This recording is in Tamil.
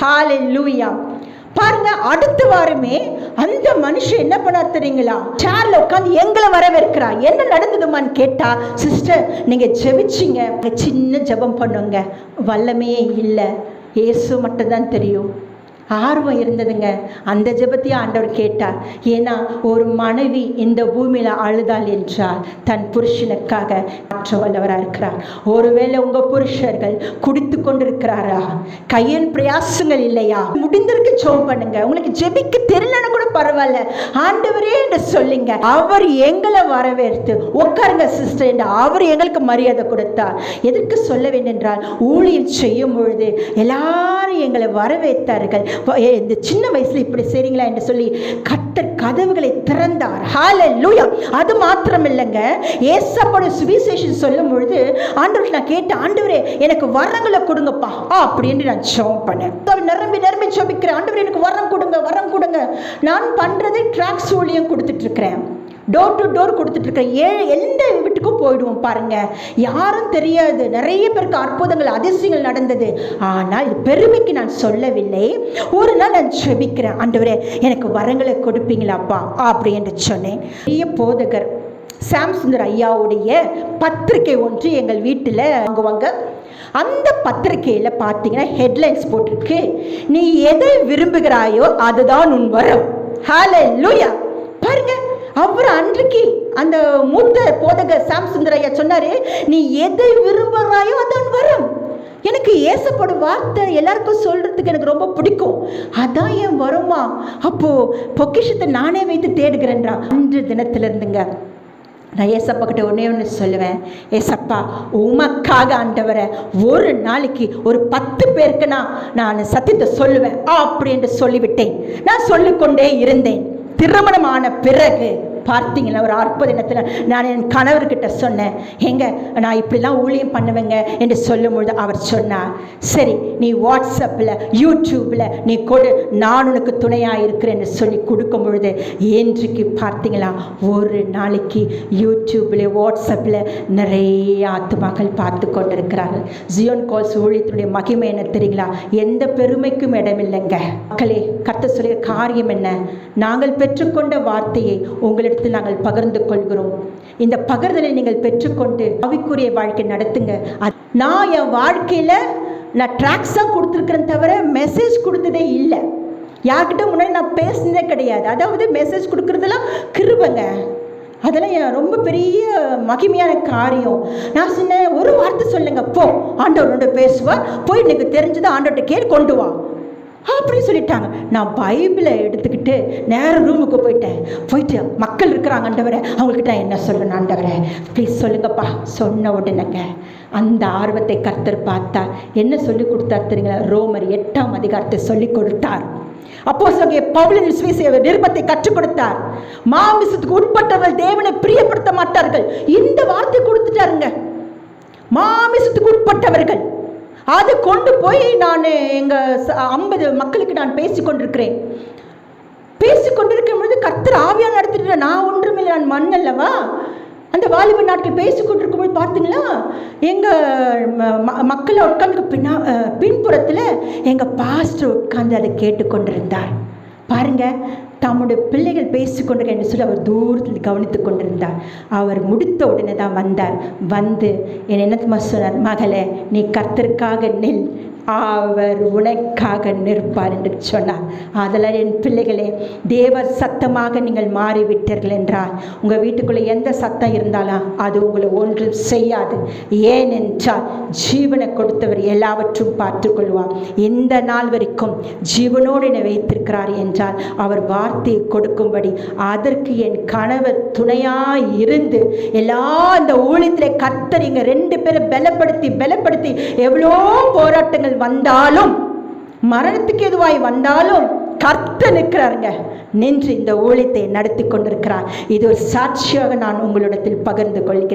ஹalleluya பாருங்க அடுத்த வாரமே அந்த மனுஷன் என்ன பண்ணார் தெரியுங்களா? சேர்ல உட்காந்து எங்களை வரவேற்கிறா என்ன நடந்ததுமான்னு கேட்டா சிஸ்டர் நீங்க ஜெபிச்சிங்க. சின்ன ஜெபம் பண்ணுங்க. வல்லமையே இல்லை. இயேசு மட்டும்தான் தெரியும். ஆர்வம் இருந்ததுங்க. அந்த ஜெபத்தையும் ஆண்டவர் கேட்டார். ஏன்னா ஒரு மனைவி இந்த பூமியில் அழுதாள் என்றால் தன் புருஷனுக்காக மாற்ற வல்லவராக இருக்கிறார். ஒருவேளை உங்க புருஷர்கள் குடித்து கொண்டிருக்கிறாரா? கையின் பிரயாசங்கள் இல்லையா? முடிந்திருக்கு ஜெபம் பண்ணுங்க. உங்களுக்கு ஜெபிக்க தெரியலன்னு கூட பரவாயில்ல. ஆண்டவரே என்று சொல்லுங்க. அவர் எங்களை வரவேற்று உட்காருங்க சிஸ்டர் என்று அவர் எங்களுக்கு மரியாதை கொடுத்தார். எதற்கு சொல்ல வேண்டும் என்றால் ஊழியம் செய்யும் பொழுது எல்லாரும் எங்களை வரவேற்றார்கள். இந்த சின்ன வயசுல இப்படி செய்றீங்களா என்று சொல்லி கத்தர் கதவுகளை திறந்தார். ஹalleluya அது மாத்திரம் இல்லைங்க ஏசப்பட சுவிசேஷன் சொல்லும் பொழுது ஆண்டவர்கள் நான் கேட்டேன் ஆண்டவரே எனக்கு வரங்களை கொடுங்கப்பா. அப்படின்னு நான் ஜெபம் பண்ணேன். நிரம்பி நிரம்பி ஜெபிக்கிறேன். ஆண்டவர் எனக்கு வரம் கொடுங்க வரம் கொடுங்க. நான் பண்ணுறதே ட்ராக்ஸ் ஊழியம் கொடுத்துட்ருக்கிறேன் டோர் டு டோர் கொடுத்துட்ருக்கேன் ஏழு எந்த வீட்டுக்கும் போயிடுவோம் பாருங்கள் யாரும் தெரியாது. நிறைய பேருக்கு அற்புதங்கள் அதிசயங்கள் நடந்தது. ஆனால் இது பெருமைக்கு நான் சொல்லவில்லை. ஒரு நாள் நான் செபிக்கிறேன் ஆண்டவரே எனக்கு வரங்களை கொடுப்பீங்களாப்பா? அப்படி என்று சொன்னேன். பெரிய போதகர் சாம் சுந்தர் ஐயாவுடைய பத்திரிகை ஒன்று எங்கள் வீட்டில் வாங்குவாங்க. அந்த பத்திரிகையில் பார்த்தீங்கன்னா ஹெட்லைன்ஸ் போட்டிருக்கு. நீ எதை விரும்புகிறாயோ அதுதான் உன் வரம். லூயா பாருங்க அவர் அந்த மூத்த போதகர் சாம் சுந்தரையா சொன்னாரு நீ எதை விரும்புகிறாயோ அதான் வரும். எனக்கு ஏசப்படும் வார்த்தை எல்லாருக்கும் சொல்றதுக்கு எனக்கு ரொம்ப பிடிக்கும். அதான் என் வருமா? அப்போ பொக்கிஷத்தை நானே வைத்து தேடுகிறேன்றா. அன்று தினத்துல இருந்துங்க நான் ஏசப்பா கிட்ட ஒன்றே ஒன்று சொல்லுவேன். ஏசப்பா உமக்காக ஆண்டவரை ஒரு நாளைக்கு ஒரு பத்து பேருக்கு நான் நான் சத்தியத்தை சொல்லுவேன். அப்படின்ட்டு சொல்லிவிட்டேன். நான் சொல்லிக்கொண்டே இருந்தேன். திருமணமான பிறகு பார்த்தீங்களா? ஒரு அற்புத தினத்தில் நான் என் கணவர்கிட்ட சொன்னேன். எங்க நான் இப்படிலாம் ஊழியம் பண்ணுவேங்க என்று சொல்லும்பொழுது அவர் சொன்னார். சரி நீ வாட்ஸ்அப்பில் யூடியூப்பில் நீ கொடு நான் உனக்கு துணையாக இருக்கிறேன்னு சொல்லி கொடுக்கும் பொழுது இன்றைக்கு பார்த்தீங்களா? ஒரு நாளைக்கு யூடியூப்பில் வாட்ஸ்அப்பில் நிறைய ஆத்துமாக்கள் பார்த்து கொண்டிருக்கிறார்கள். ஜியோன் கால்ஸ் ஊழியத்தினுடைய மகிமை என்ன தெரியுங்களா? எந்த பெருமைக்கும் இடமில்லைங்க. மக்களே கத்த சொல்லிய காரியம் என்ன? நாங்கள் பெற்றுக்கொண்ட வார்த்தையை எடுத்து நாங்கள் பகிர்ந்து கொள்கிறோம். இந்த பகிர்தலை நீங்கள் பெற்றுக்கொண்டு அவிக்குரிய வாழ்க்கை நடத்துங்க. அது- நான் என் வாழ்க்கையில் நான் ட்ராக்ஸாக கொடுத்துருக்கிறேன் தவிர மெசேஜ் கொடுத்ததே இல்லை. யார்கிட்ட முன்னாடி நான் பேசினதே கிடையாது. அதாவது மெசேஜ் கொடுக்குறதெல்லாம் கிருபங்க. அதெல்லாம் என் ரொம்ப பெரிய மகிமையான காரியம். நான் சொன்னேன் ஒரு வார்த்தை சொல்லுங்க. போ ஆண்டவரோட பேசுவார். போய் எனக்கு தெரிஞ்சதை ஆண்டவர்கிட்ட கேட்டு கொண்டு வா. அப்படின்னு சொல்லிட்டாங்க. நான் பைபிளை எடுத்துக்கிட்டு நேரம் ரூமுக்கு போயிட்டேன். போயிட்டு மக்கள் இருக்கிறாங்க ஆண்டவரே அவங்கக்கிட்ட என்ன சொல்லணும் ஆண்டவரை? ப்ளீஸ் சொல்லுங்கப்பா. சொன்ன உடனேங்க அந்த ஆர்வத்தை கர்த்தர் பார்த்தார். என்ன சொல்லி கொடுத்தார் தெரியுங்களா? ரோமர் எட்டாம் அதிகாரத்தை சொல்லி கொடுத்தார். அப்போ சொல்லிய பவுலின் சுவிசேஷ நிருபத்தை கற்றுக் கொடுத்தார். மாமிசத்துக்கு உட்பட்டவர்கள் தேவனை பிரியப்படுத்த மாட்டார்கள். இந்த வார்த்தை கொடுத்துட்டாருங்க. மாமிசத்துக்கு உட்பட்டவர்கள். அது கொண்டு போய் நான் எங்கள் ஐம்பது மக்களுக்கு நான் பேசி கொண்டிருக்கிறேன். பேசி கொண்டிருக்கும் பொழுது கர்த்தர் ஆவியாக நடத்திட்டு நான் ஒன்றுமில்லை நான் மண் அல்லவா? அந்த வாலிப நாட்கள் பேசி கொண்டிருக்கும் போது பார்த்தீங்களா? எங்கள் மக்களை உட்காந்து பின்னா பின்புறத்தில் எங்கள் பாஸ்டர் உட்கார்ந்து அதை கேட்டுக்கொண்டிருந்தார் பாருங்கள் தம்முடைய பிள்ளைகள் பேசிக்கொண்டிருக்க என்று சொல்லி அவர் தூரத்தில் கவனித்து கொண்டிருந்தார். அவர் முடித்த உடனே தான் வந்தார். வந்து என் என்னத்துமா சொன்னார்? மகளே நீ கர்த்தருக்காக நில். அவர் உனக்காக நிற்பார் என்று சொன்னார். அதெல்லாம் என் பிள்ளைகளே தேவ சத்தமாக நீங்கள் மாறிவிட்டீர்கள் என்றால் உங்கள் வீட்டுக்குள்ளே எந்த சத்தம் இருந்தாலும் அது உங்களை ஒன்றும் செய்யாது. ஏனென்றால் ஜீவனை கொடுத்தவர் எல்லாவற்றும் பார்த்துக்கொள்வார் இந்த நாள் வரைக்கும் ஜீவனோடு என்னை வைத்திருக்கிறார் என்றால் அவர் வா வார்த்தையை கொடுக்கும்படி அதற்கு என் கணவர் துணையாக இருந்து எல்லா அந்த ஊழியத்தில் கர்த்தர் இங்கே ரெண்டு பேரும் பலப்படுத்தி பலப்படுத்தி எவ்வளோ போராட்டங்கள் வந்தாலும் மரணத்துக்கு எதுவாய் வந்தாலும் கர்த்த நிற்கிறாருங்க. நின்று இந்த ஊழியத்தை நடத்தி கொண்டிருக்கிறார். இது ஒரு சாட்சியாக நான் உங்களிடத்தில் பகிர்ந்து கொள்கிறேன்.